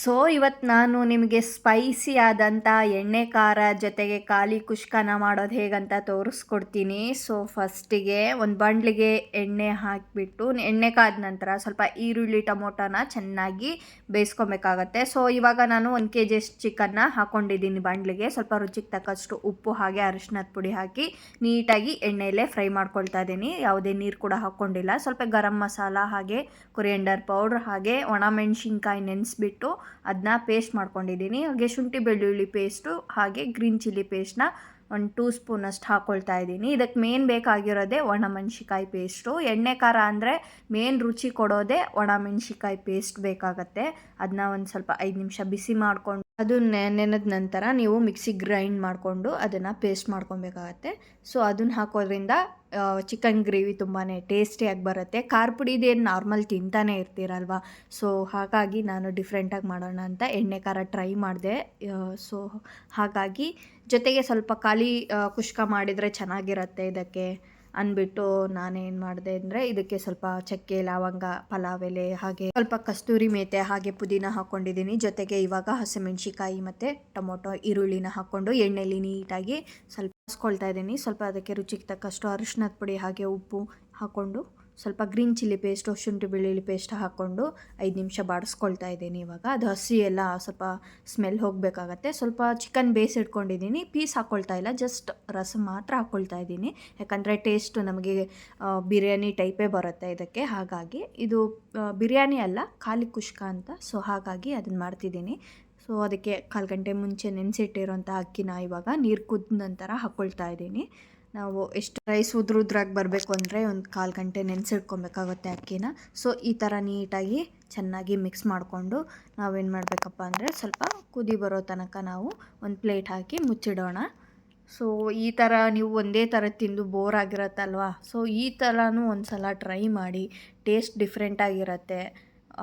So ಇವತ್ತು ನಾನು ನಿಮಗೆ ಸ್ಪೈಸಿ ಆದಂಥ ಎಣ್ಣೆ ಖಾರ ಜೊತೆಗೆ ಖಾಲಿ ಕುಷ್ಕನ ಮಾಡೋದು ಹೇಗಂತ ತೋರಿಸ್ಕೊಡ್ತೀನಿ. ಸೊ ಫಸ್ಟಿಗೆ ಒಂದು ಬಂಡ್ಲಿಗೆ ಎಣ್ಣೆ ಹಾಕಿಬಿಟ್ಟು, ಎಣ್ಣೆ ಕಾದ ನಂತರ ಸ್ವಲ್ಪ ಈರುಳ್ಳಿ ಟೊಮೊಟೊನ ಚೆನ್ನಾಗಿ ಬೇಯಿಸ್ಕೊಬೇಕಾಗತ್ತೆ. ಸೊ ಇವಾಗ ನಾನು ಒಂದು ಕೆ ಜಿಯಷ್ಟು ಚಿಕನ್ನ ಹಾಕ್ಕೊಂಡಿದ್ದೀನಿ ಬಂಡ್ಲಿಗೆ. ಸ್ವಲ್ಪ ರುಚಿಗೆ ತಕ್ಕಷ್ಟು ಉಪ್ಪು ಹಾಗೆ ಅರಿಶಿನದ ಪುಡಿ ಹಾಕಿ ನೀಟಾಗಿ ಎಣ್ಣೆಯಲ್ಲೇ ಫ್ರೈ ಮಾಡ್ಕೊಳ್ತಾ ಇದ್ದೀನಿ. ಯಾವುದೇ ನೀರು ಕೂಡ ಹಾಕ್ಕೊಂಡಿಲ್ಲ. ಸ್ವಲ್ಪ ಗರಂ ಮಸಾಲ ಹಾಗೆ, ಕೊರಿಯಂಡರ್ ಪೌಡ್ರ್ ಹಾಗೆ ಒಣಮೆಣ್ಸಿನ್ಕಾಯಿ ನೆನೆಸ್ಬಿಟ್ಟು ಅದನ್ನ ಪೇಸ್ಟ್ ಮಾಡ್ಕೊಂಡಿದ್ದೀನಿ. ಹಾಗೆ ಶುಂಠಿ ಬೆಳ್ಳುಳ್ಳಿ ಪೇಸ್ಟು ಹಾಗೆ ಗ್ರೀನ್ ಚಿಲ್ಲಿ ಪೇಸ್ಟ್ನ ಒಂದು ಟೂ ಸ್ಪೂನಷ್ಟು ಹಾಕ್ಕೊಳ್ತಾ ಇದ್ದೀನಿ. ಇದಕ್ಕೆ ಮೇನ್ ಬೇಕಾಗಿರೋದೇ ಒಣಮೆಣ್ಸಿಕಾಯಿ ಪೇಸ್ಟು ಎಣ್ಣೆ ಖಾರ ಅಂದರೆ ಮೇನ್ ರುಚಿ ಕೊಡೋದೇ ಒಣಮೆಣ್ಸಿಕಾಯಿ ಪೇಸ್ಟ್ ಬೇಕಾಗತ್ತೆ. ಅದನ್ನ ಒಂದು ಸ್ವಲ್ಪ ಐದು ನಿಮಿಷ ಬಿಸಿ ಮಾಡಿಕೊಂಡು ಅದು ನೆನೆದ ನಂತರ ನೀವು ಮಿಕ್ಸಿ ಗ್ರೈಂಡ್ ಮಾಡಿಕೊಂಡು ಅದನ್ನು ಪೇಸ್ಟ್ ಮಾಡ್ಕೊಬೇಕಾಗತ್ತೆ. ಸೊ, ಅದನ್ನು ಹಾಕೋದ್ರಿಂದ ಚಿಕನ್ ಗ್ರೇವಿ ತುಂಬಾ ಟೇಸ್ಟಿಯಾಗಿ ಬರುತ್ತೆ. ಖಾರ ಪುಡಿದೇನು ನಾರ್ಮಲ್ ತಿಂತಾನೆ ಇರ್ತೀರಲ್ವ? ಸೊ, ಹಾಗಾಗಿ ನಾನು ಡಿಫ್ರೆಂಟಾಗಿ ಮಾಡೋಣ ಅಂತ ಎಣ್ಣೆ ಖಾರ ಟ್ರೈ ಮಾಡಿದೆ. ಸೊ, ಹಾಗಾಗಿ ಜೊತೆಗೆ ಸ್ವಲ್ಪ ಖಾಲಿ ಕುಷ್ಕ ಮಾಡಿದರೆ ಚೆನ್ನಾಗಿರುತ್ತೆ ಇದಕ್ಕೆ. ಅಂದ್ಬಿಟ್ಟು ನಾನೇನು ಮಾಡಿದೆ ಅಂದರೆ ಇದಕ್ಕೆ ಸ್ವಲ್ಪ ಚಕ್ಕೆ, ಲವಂಗ ಪಲಾವ್ ಎಲೆ ಹಾಗೆ ಸ್ವಲ್ಪ ಕಸ್ತೂರಿ ಮೇತೆ ಹಾಗೆ ಪುದೀನ ಹಾಕ್ಕೊಂಡಿದ್ದೀನಿ ಜೊತೆಗೆ ಇವಾಗ ಹಸಿಮೆಣ್ಸಿಕಾಯಿ ಮತ್ತು ಟೊಮೊಟೊ, ಈರುಳ್ಳಿನ ಹಾಕ್ಕೊಂಡು ಎಣ್ಣೆಲಿ ನೀಟಾಗಿ ಸ್ವಲ್ಪ ಹಾಸ್ಕೊಳ್ತಾ ಇದ್ದೀನಿ. ಸ್ವಲ್ಪ ಅದಕ್ಕೆ ರುಚಿಗೆ ತಕ್ಕಷ್ಟು ಅರಿಶಿನದ ಪುಡಿ ಹಾಗೆ ಉಪ್ಪು ಹಾಕ್ಕೊಂಡು ಸ್ವಲ್ಪ ಗ್ರೀನ್ ಚಿಲ್ಲಿ ಪೇಸ್ಟ್ ಶುಂಠಿ ಬೆಳ್ಳುಳ್ಳಿ ಪೇಸ್ಟ್ ಹಾಕ್ಕೊಂಡು ಐದು ನಿಮಿಷ ಬಾಡಿಸ್ಕೊಳ್ತಾ ಇದ್ದೀನಿ ಇವಾಗ. ಅದು ಹಸಿ ಎಲ್ಲ ಸ್ವಲ್ಪ ಸ್ಮೆಲ್ ಹೋಗಬೇಕಾಗತ್ತೆ. ಸ್ವಲ್ಪ ಚಿಕನ್ ಬೇಯಿಸಿಟ್ಕೊಂಡಿದ್ದೀನಿ ಪೀಸ್ ಹಾಕ್ಕೊಳ್ತಾ ಇಲ್ಲ ಜಸ್ಟ್ ರಸ ಮಾತ್ರ ಹಾಕ್ಕೊಳ್ತಾ ಇದ್ದೀನಿ. ಯಾಕಂದರೆ ಟೇಸ್ಟ್ ನಮಗೆ ಬಿರಿಯಾನಿ ಟೈಪೇ ಬರುತ್ತೆ ಇದಕ್ಕೆ. ಹಾಗಾಗಿ ಇದು ಬಿರಿಯಾನಿ ಅಲ್ಲ, ಖಾಲಿ ಕುಷ್ಕ ಅಂತ. ಸೊ ಹಾಗಾಗಿ ಅದನ್ನು ಮಾಡ್ತಿದ್ದೀನಿ. ಸೊ ಅದಕ್ಕೆ ಕಾಲು ಗಂಟೆ ಮುಂಚೆ ನೆನೆಸಿಟ್ಟಿರೋಂಥ ಅಕ್ಕಿನ ಇವಾಗ ನೀರು ಕುದ್ದ ನಂತರ ಹಾಕ್ಕೊಳ್ತಾ ಇದ್ದೀನಿ. ನಾವು ಎಷ್ಟು ರೈಸ್ ಉದ್ರುದ್ರಾಗಿ ಬರಬೇಕು ಅಂದರೆ ಒಂದು ಕಾಲು ಗಂಟೆ ನೆನೆಸಿಟ್ಕೊಬೇಕಾಗುತ್ತೆ ಅಕ್ಕಿನ. ಸೊ ಈ ಥರ ನೀಟಾಗಿ ಚೆನ್ನಾಗಿ ಮಿಕ್ಸ್ ಮಾಡಿಕೊಂಡು ನಾವೇನು ಮಾಡಬೇಕಪ್ಪ ಅಂದರೆ ಸ್ವಲ್ಪ ಕುದಿ ಬರೋ ತನಕ ನಾವು ಒಂದು ಪ್ಲೇಟ್ ಹಾಕಿ ಮುಚ್ಚಿಡೋಣ. ಸೊ ಈ ಥರ ನೀವು ಒಂದೇ ಥರ ತಿಂದು ಬೋರ್ ಆಗಿರತ್ತಲ್ವ? ಸೊ ಈ ಥರನೂ ಒಂದು ಸಲ ಟ್ರೈ ಮಾಡಿ ಟೇಸ್ಟ್ ಡಿಫ್ರೆಂಟಾಗಿರುತ್ತೆ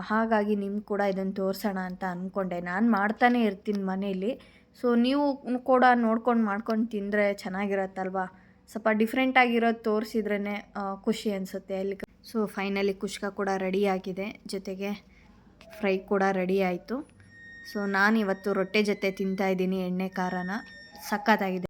ಹಾಗಾಗಿ ನಿಮ್ಗೆ ಕೂಡ ಇದನ್ನು ತೋರಿಸೋಣ ಅಂತ ಅಂದ್ಕೊಂಡೆ ನಾನು ಮಾಡ್ತಾನೆ ಇರ್ತೀನಿ ಮನೇಲಿ. ಸೊ ನೀವು ಕೂಡ ನೋಡ್ಕೊಂಡು ಮಾಡ್ಕೊಂಡು ತಿಂದರೆ ಚೆನ್ನಾಗಿರತ್ತಲ್ವಾ? ಸ್ವಲ್ಪ ಡಿಫ್ರೆಂಟಾಗಿರೋದು ತೋರಿಸಿದ್ರೇ ಖುಷಿ ಅನಿಸುತ್ತೆ ಅಲ್ಲಿ. ಸೊ ಫೈನಲಿ ಕುಷ್ಕ ಕೂಡ ರೆಡಿ ಆಗಿದೆ. ಜೊತೆಗೆ ಫ್ರೈ ಕೂಡ ರೆಡಿ ಆಯಿತು. ಸೊ ನಾನು ಇವತ್ತು ರೊಟ್ಟೆ ಜೊತೆ ತಿಂತಾಯಿದ್ದೀನಿ ಎಣ್ಣೆ ಖಾರನ. ಸಖತ್ತಾಗಿದೆ.